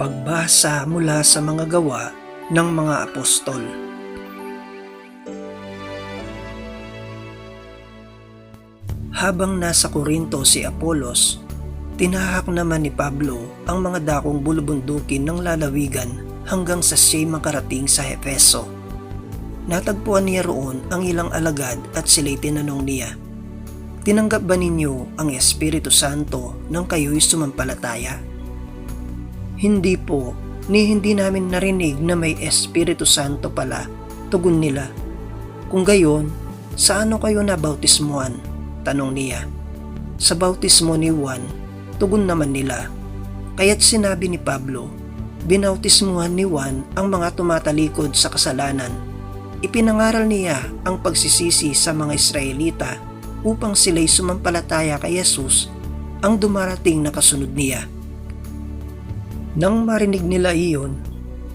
Pagbasa mula sa mga gawa ng mga apostol. Habang nasa Korinto si Apolos, tinahak naman ni Pablo ang mga dakong bulubundukin ng lalawigan hanggang sa siya'y makarating sa Efeso. Natagpuan niya roon ang ilang alagad at sila'y tinanong niya, Tinanggap ba ninyo ang Espiritu Santo nang kayo'y sumampalataya? Hindi po, ni hindi namin narinig na may Espiritu Santo pala, tugon nila. Kung gayon, sa ano kayo nabautismuhan? Tanong niya. Sa bautismo ni Juan, tugon naman nila. Kaya't sinabi ni Pablo, binautismuhan ni Juan ang mga tumatalikod sa kasalanan. Ipinangaral niya ang pagsisisi sa mga Israelita upang sila'y sumampalataya kay Jesus ang dumarating na kasunod niya. Nang marinig nila iyon,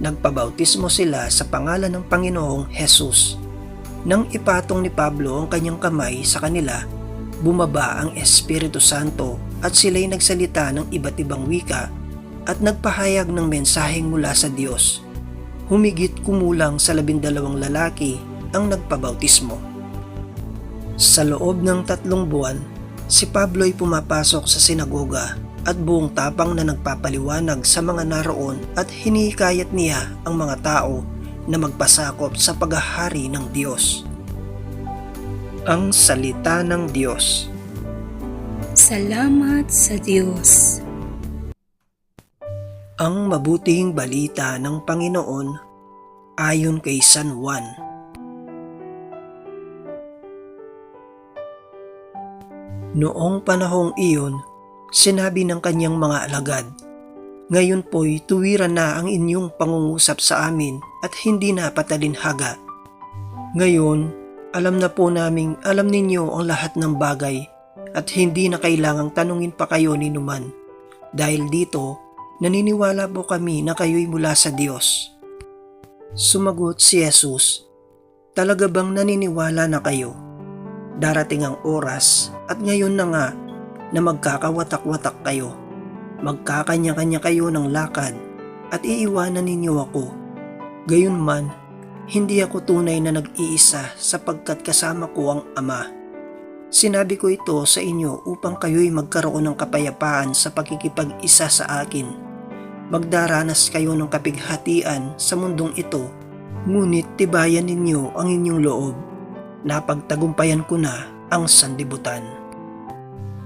nagpabautismo sila sa pangalan ng Panginoong Jesus. Nang ipatong ni Pablo ang kanyang kamay sa kanila, bumaba ang Espiritu Santo at sila'y nagsalita ng iba't ibang wika at nagpahayag ng mensaheng mula sa Diyos. Humigit kumulang sa labindalawang lalaki ang nagpabautismo. Sa loob ng tatlong buwan, si Pablo'y pumapasok sa sinagoga at buong tapang na nagpapaliwanag sa mga naroon at hinihikayat niya ang mga tao na magpasakop sa paghahari ng Diyos. Ang Salita ng Diyos Salamat sa Diyos. Ang mabuting balita ng Panginoon ayon kay San Juan. Noong panahong iyon, sinabi ng kanyang mga alagad, Ngayon po'y tuwiran na ang inyong pangungusap sa amin at hindi na patalinhaga. Ngayon, alam na po naming alam ninyo ang lahat ng bagay at hindi na kailangang tanungin pa kayo ni Numan. Dahil dito, naniniwala po kami na kayo'y mula sa Diyos. Sumagot si Jesus, Talaga bang naniniwala na kayo? Darating ang oras at ngayon na nga na magkakawatak-watak kayo. Magkakanya-kanya kayo ng lakad at iiwanan ninyo ako. Gayunman, hindi ako tunay na nag-iisa sapagkat kasama ko ang Ama. Sinabi ko ito sa inyo upang kayo'y magkaroon ng kapayapaan sa pagkikipag-isa sa akin. Magdaranas kayo ng kapighatian sa mundong ito, ngunit tibayan ninyo ang inyong loob. Napagtagumpayan ko na ang sandibutan.